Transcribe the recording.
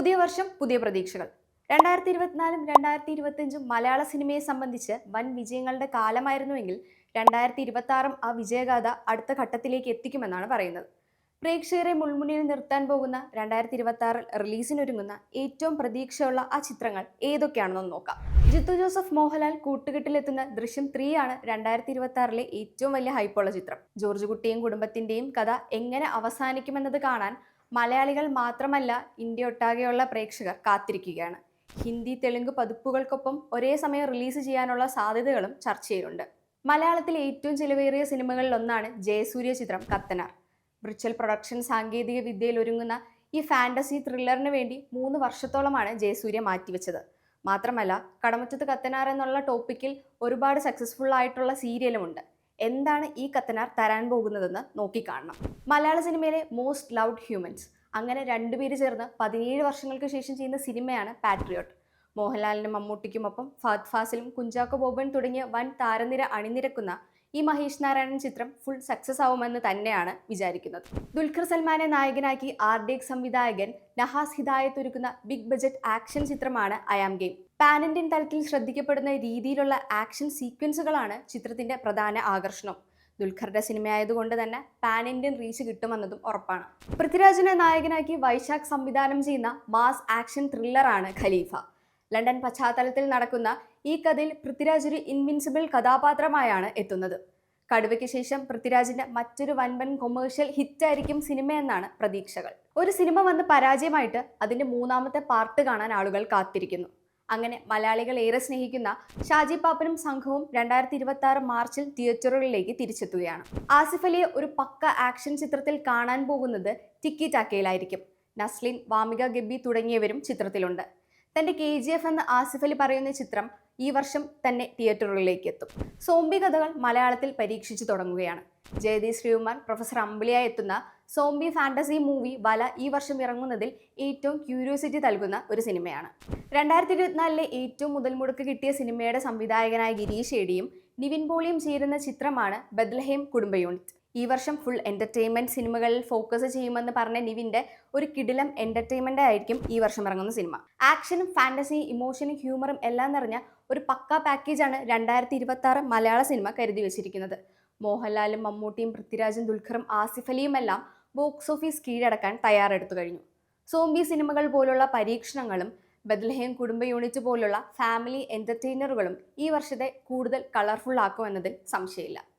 പുതിയ വർഷം പുതിയ പ്രതീക്ഷകൾ. രണ്ടായിരത്തി ഇരുപത്തിനാലും രണ്ടായിരത്തി ഇരുപത്തിയഞ്ചും മലയാള സിനിമയെ സംബന്ധിച്ച് വൻ വിജയങ്ങളുടെ കാലമായിരുന്നുവെങ്കിൽ രണ്ടായിരത്തി ഇരുപത്തി ആറും ആ വിജയഗാഥ അടുത്ത ഘട്ടത്തിലേക്ക് എത്തിക്കുമെന്നാണ് പറയുന്നത്. പ്രേക്ഷകരെ മുൾമുനയിൽ നിർത്താൻ പോകുന്ന രണ്ടായിരത്തി ഇരുപത്തി ആറിൽ റിലീസിനൊരുങ്ങുന്ന ഏറ്റവും പ്രതീക്ഷയുള്ള ആ ചിത്രങ്ങൾ ഏതൊക്കെയാണെന്ന് നോക്കാം. ജിത്തു ജോസഫ് മോഹൻലാൽ കൂട്ടുകെട്ടിലെത്തുന്ന ദൃശ്യം ത്രീ ആണ് രണ്ടായിരത്തി ഇരുപത്തി ആറിലെ ഏറ്റവും വലിയ ഹൈപ്പുള്ള ചിത്രം. ജോർജ് കുട്ടിയും കുടുംബത്തിന്റെയും കഥ എങ്ങനെ അവസാനിക്കുമെന്നത് കാണാൻ മലയാളികൾ മാത്രമല്ല ഇന്ത്യ ഒട്ടാകെയുള്ള പ്രേക്ഷകർ കാത്തിരിക്കുകയാണ്. ഹിന്ദി തെലുങ്ക് പതിപ്പുകൾക്കൊപ്പം ഒരേ സമയം റിലീസ് ചെയ്യാനുള്ള സാധ്യതകളും ചർച്ചയിലുണ്ട് മലയാളത്തിലെ ഏറ്റവും ചിലവേറിയ സിനിമകളിൽ ഒന്നാണ് ജയസൂര്യ ചിത്രം കത്തനാർ. വിർച്വൽ പ്രൊഡക്ഷൻ സാങ്കേതിക വിദ്യയിൽ ഒരുങ്ങുന്ന ഈ ഫാന്റസി ത്രില്ലറിന് വേണ്ടി മൂന്ന് വർഷത്തോളമാണ് ജയസൂര്യ മാറ്റിവെച്ചത്. മാത്രമല്ല കടമറ്റത്ത് കത്തനാർ എന്നുള്ള ടോപ്പിക്കിൽ ഒരുപാട് സക്സസ്ഫുൾ ആയിട്ടുള്ള സീരിയലുമുണ്ട് എന്താണ് ഈ കത്തനാർ തരാൻ പോകുന്നതെന്ന് നോക്കിക്കാണണം മലയാള സിനിമയിലെ മോസ്റ്റ് ലൗഡ് ഹ്യൂമൻസ് അങ്ങനെ രണ്ടുപേര് ചേർന്ന് പതിനേഴ് വർഷങ്ങൾക്ക് ശേഷം ചെയ്യുന്ന സിനിമയാണ് പാട്രിയോട്ട് മോഹൻലാലിനും മമ്മൂട്ടിക്കുമൊപ്പം ഫഹദ് ഫാസിലും കുഞ്ചാക്കോ ബോബൻ തുടങ്ങിയ വൻ താരനിര അണിനിരക്കുന്ന ഈ മഹേഷ് നാരായണൻ ചിത്രം ഫുൾ സക്സസ് ആവുമെന്ന് തന്നെയാണ് വിചാരിക്കുന്നത്. ദുൽഖർ സൽമാനെ നായകനാക്കി ആർ ഡി എക്സ് സംവിധായകൻ നഹാസ് ഹിദായത്ത് ഒരുക്കുന്ന ബിഗ് ബജറ്റ് ആക്ഷൻ ചിത്രമാണ് I am game pan Indian തലത്തിൽ ശ്രദ്ധിക്കപ്പെടുന്ന രീതിയിലുള്ള ആക്ഷൻ സീക്വൻസുകളാണ് ചിത്രത്തിന്റെ പ്രധാന ആകർഷണം. ദുൽഖറുടെ സിനിമയായതുകൊണ്ട് തന്നെ പാൻ ഇന്ത്യൻ റീച്ച് കിട്ടുമെന്നതും ഉറപ്പാണ്. പൃഥ്വിരാജിനെ നായകനാക്കി വൈശാഖ് സംവിധാനം ചെയ്യുന്ന മാസ് ആക്ഷൻ ത്രില്ലറാണ് ഖലീഫ. ലണ്ടൻ പശ്ചാത്തലത്തിൽ നടക്കുന്ന ഈ കഥയിൽ പൃഥ്വിരാജ് ഒരു ഇൻവിൻസിബിൾ കഥാപാത്രമായാണ് എത്തുന്നത്. കടുവയ്ക്ക് ശേഷം പൃഥ്വിരാജിന്റെ മറ്റൊരു വൻപൻ കൊമേഴ്ഷ്യൽ ഹിറ്റായിരിക്കും സിനിമയെന്നാണ് പ്രതീക്ഷകൾ. ഒരു സിനിമ വന്ന് പരാജയമായിട്ട് അതിന്റെ മൂന്നാമത്തെ പാർട്ട് കാണാൻ ആളുകൾ കാത്തിരിക്കുന്നു. അങ്ങനെ മലയാളികൾ ഏറെ സ്നേഹിക്കുന്ന ഷാജി പാപ്പനും സംഘവും രണ്ടായിരത്തി ഇരുപത്തി ആറ് മാർച്ചിൽ തിയേറ്ററുകളിലേക്ക് തിരിച്ചെത്തുകയാണ്. ആസിഫ് അലിയെ ഒരു പക്ക ആക്ഷൻ ചിത്രത്തിൽ കാണാൻ പോകുന്നത് ടിക്കി ടാക്കയിലായിരിക്കും നസ്ലിൻ വാമിക ഗബ്ബി തുടങ്ങിയവരും ചിത്രത്തിലുണ്ട്. തന്റെ കെ ജി എഫ് എന്ന് ആസിഫ് അലി പറയുന്ന ചിത്രം ഈ വർഷം തന്നെ തിയേറ്ററുകളിലേക്ക് എത്തും സോംബി കഥകൾ മലയാളത്തിൽ പരീക്ഷിച്ചു തുടങ്ങുകയാണ്. ജയതി ശ്രീകുമാർ പ്രൊഫസർ അമ്പിളിയായി എത്തുന്ന സോംബി ഫാന്റസി മൂവി വല ഈ വർഷം ഇറങ്ങുന്നതിൽ ഏറ്റവും ക്യൂരിയോസിറ്റി നൽകുന്ന ഒരു സിനിമയാണ്. രണ്ടായിരത്തി ഇരുപത്തിനാലിലെ ഏറ്റവും മുതൽ മുടക്ക് കിട്ടിയ സിനിമയുടെ സംവിധായകനായ ഗിരീഷ് ഏടിയും നിവിൻ പോളിയും ചേരുന്ന ചിത്രമാണ് ബദ്ലഹേം കുടുംബ യൂണിറ്റ്. ഈ വർഷം ഫുൾ എന്റർടൈൻമെന്റ് സിനിമകളിൽ ഫോക്കസ് ചെയ്യുമെന്ന് പറഞ്ഞ നിവിന്റെ ഒരു കിടിലം എന്റർടൈൻമെന്റ് ആയിരിക്കും ഈ വർഷം ഇറങ്ങുന്ന സിനിമ ആക്ഷനും ഫാന്റസിയും ഇമോഷനും ഹ്യൂമറും എല്ലാം നിറഞ്ഞ ഒരു പക്ക പാക്കേജാണ് രണ്ടായിരത്തി ഇരുപത്തി ആറ് മലയാള സിനിമ കരുതി വെച്ചിരിക്കുന്നത്. മോഹൻലാലും മമ്മൂട്ടിയും പൃഥ്വിരാജും ദുൽഖറും ആസിഫ് അലിയും എല്ലാം ബോക്സ് ഓഫീസ് കീഴടക്കാൻ തയ്യാറെടുത്തു കഴിഞ്ഞു. സോംബി സിനിമകൾ പോലുള്ള പരീക്ഷണങ്ങളും ബദൽഹേം കുടുംബ യൂണിറ്റ് പോലുള്ള ഫാമിലി എന്റർടൈനറുകളും ഈ വർഷത്തെ കൂടുതൽ കളർഫുൾ ആക്കുമെന്നതിൽ സംശയമില്ല.